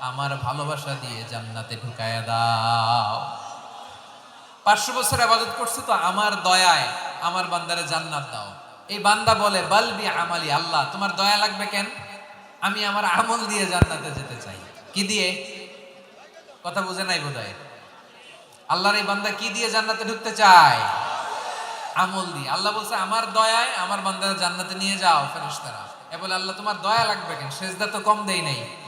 আমার ভালোবাসা দিয়ে জান্নাতে ঢুকায় দাও। পাঁচশো বছর আবাদত করছে তো আমার দয়ায়, আমার বান্দারে জান্নাত দাও। এই বান্দা বলে বালবি আমালি, আল্লাহ, তোমার দয়া লাগবে কেন? আমি আমার আমল দিয়ে জান্নাতে যেতে চাই। কি দিয়ে? কথা বুঝে নাই বোধ আল্লাহর এই বান্দা কি দিয়ে জান্নাতে ঢুকতে চায়? আমল দিয়ে। আল্লাহ বলছে, আমার দয়ায় আমার বান্দারে জান্নাতে নিয়ে যাও ফেরেশতারা। এ বলে, আল্লাহ, তোমার দয়া লাগবে কেন? সেজদা তো কম দেই নাই।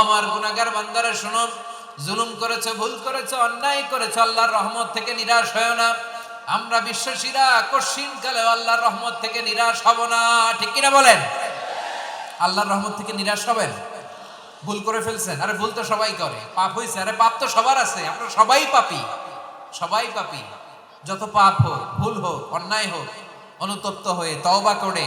আমার গুনাহগার জুলুম করেছে, ভুল করেছে, অন্যায় করেছে, আল্লাহর রহমত থেকে নিরাশ হয় না। আমরা বিশ্বাসীরা কশিন কালে আল্লাহর রহমত থেকে নিরাশ হব না, ঠিক কিনা বলেন? আল্লাহর রহমত থেকে নিরাশ হবেন? ভুল করে ফেলছেন? আরে ভুল তো সবাই করে, পাপ হয়েছে আরে পাপ তো সবার আছে, আমরা সবাই পাপি সবাই পাপি। যত পাপ হোক, ভুল হোক, অন্যায় হোক, অনুতপ্ত হয়ে তওবা করে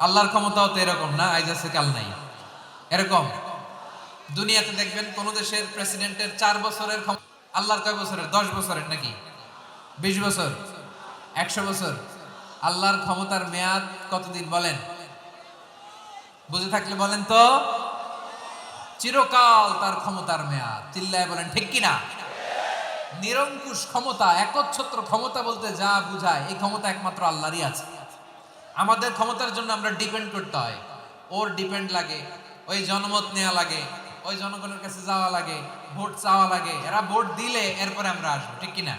আল্লাহর ক্ষমতাও তো এরকম না আজ আছে কাল নাই। এরকম। দুনিয়াতে দেখবেন কোন দেশের প্রেসিডেন্টের চার বছরের আল্লাহর কয় বছরের? দশ বছরের নাকি? বিশ বছর? একশো বছর? আল্লাহর ক্ষমতার মেয়াদ কতদিন বলেন? বুঝে থাকলে বলেন তো। চিরকাল তার ক্ষমতার মেয়াদ। চিল্লায় বলেন, ঠিক কিনা নিরঙ্কুশ ক্ষমতা, একচ্ছত্র ক্ষমতা বলতে যা বুঝায়, এই ক্ষমতা একমাত্র আল্লাহরই আছে। আমাদের ক্ষমতার জন্য আমরা ডিপেন্ড করতে হয়। ওর ডিপেন্ড লাগে, ওই জনমত নেওয়া লাগে, ওই জনগণের কাছে যাওয়া লাগে, ভোট চাওয়া লাগে। এরা ভোট দিলে এরপরে আমরা আসব, ঠিক কিনা?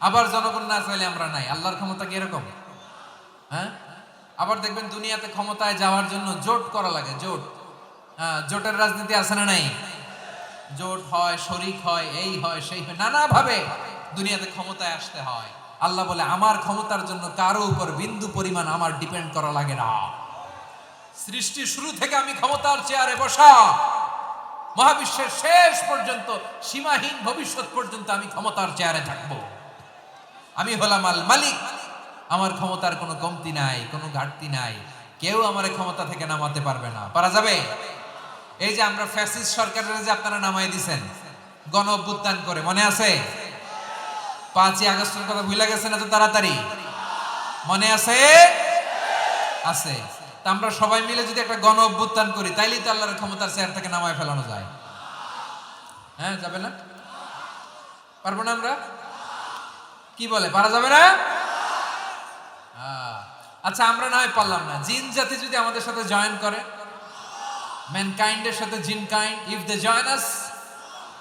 আবার জনগণ না চাইলে আমরা নাই। আল্লাহর ক্ষমতা কি এরকম? হ্যাঁ? আবার দেখবেন দুনিয়াতে ক্ষমতায় যাওয়ার জন্য জোট করা লাগে, জোট। হ্যাঁ জোটের রাজনীতি আছে না নাই? জোট হয়, শরিক হয়, এই হয়, সেই হয়, নানাভাবে দুনিয়াতে ক্ষমতায় আসতে হয়। আল্লাহ বলে, আমার ক্ষমতার জন্য কারও উপর বিন্দু পরিমাণ আমার ডিপেন্ড করা লাগে না। সৃষ্টি শুরু থেকে আমি ক্ষমতার চেয়ারে বসা। মহাবিশ্বের শেষ পর্যন্ত, সীমাহীন ভবিষ্যৎ পর্যন্ত আমি ক্ষমতার চেয়ারে থাকব। আমি হলাম আল মালিক। আমার ক্ষমতার কোনো কমতি নাই, কোনো ঘাটতি নাই। কেউ আমার ক্ষমতা থেকে নামাতে পারবে না। পারা যাবে? এই যে আমরা ফ্যাসিস্ট সরকারের যে আপনারা নামাই দিছেন গণ অভ্যুত্থান করে, মনে আছে? পাঁচই আগস্টের কথা ভুলে গেছেন এত তাড়াতাড়ি? মনে আছে? আছে। তা আমরা সবাই মিলে যদি একটা গণ অভ্যুত্থান করি, তাইলেই তো আল্লাহর ক্ষমতার চেয়ার থেকে নামায় ফেলানো যায়। হ্যাঁ যাবে না? পারব না আমরা? কি বলে, পারা যাবে না? আচ্ছা আমরা না হয় পারলাম না। জিন জাতি যদি আমাদের সাথে জয়েন করে ম্যানকাইন্ডের সাথে jinn kind if they join us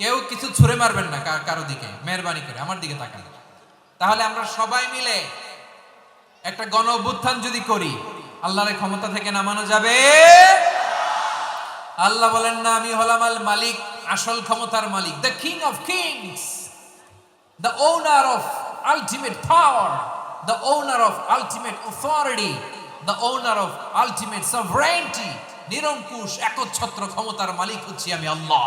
কেউ কিছু ছুঁড়ে মারবেন না কারও দিকে মেহরবানি করে আমার দিকে তাকান। তাহলে আমরা সবাই মিলে একটা গণ অভ্যুত্থান যদি করি আল্লাহর ক্ষমতা থেকে নামানো যাবে? আল্লাহ বলেন না আমি হলাম আল মালিক আসল ক্ষমতার মালিক the king of kings the owner of ultimate power, the owner of ultimate authority, the owner of ultimate sovereignty, নিরঙ্কুশ একচ্ছত্র ক্ষমতার মালিক হচ্ছি আমি আল্লাহ।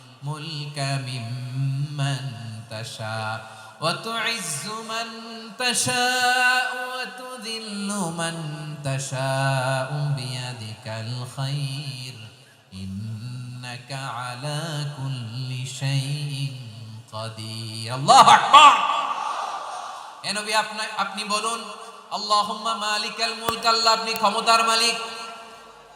তাশা, ওয়া তুইজ্জু মান তাশাউ ওয়া তুযিল্লু মান তাশাউ বিয়াদিকাল খাইর, ইন্নাকা আলা কুল্লি শাইইন কাদির। আল্লাহু আকবার! এ নবী আপনি আপনি বলুন, আল্লাহুম্মা মালিকাল মুলক, আল্লাহ আপনি ক্ষমতার মালিক।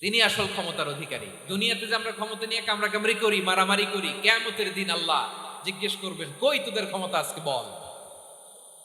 তিনি আসল ক্ষমতার অধিকারী। দুনিয়াতে যে আমরা ক্ষমতা নিয়ে কামড়া কামড়ি করি, মারামারি করি কেমতের দিন আল্লাহ জিজ্ঞেস করবেন, কই তোদের ক্ষমতা আজকে বল?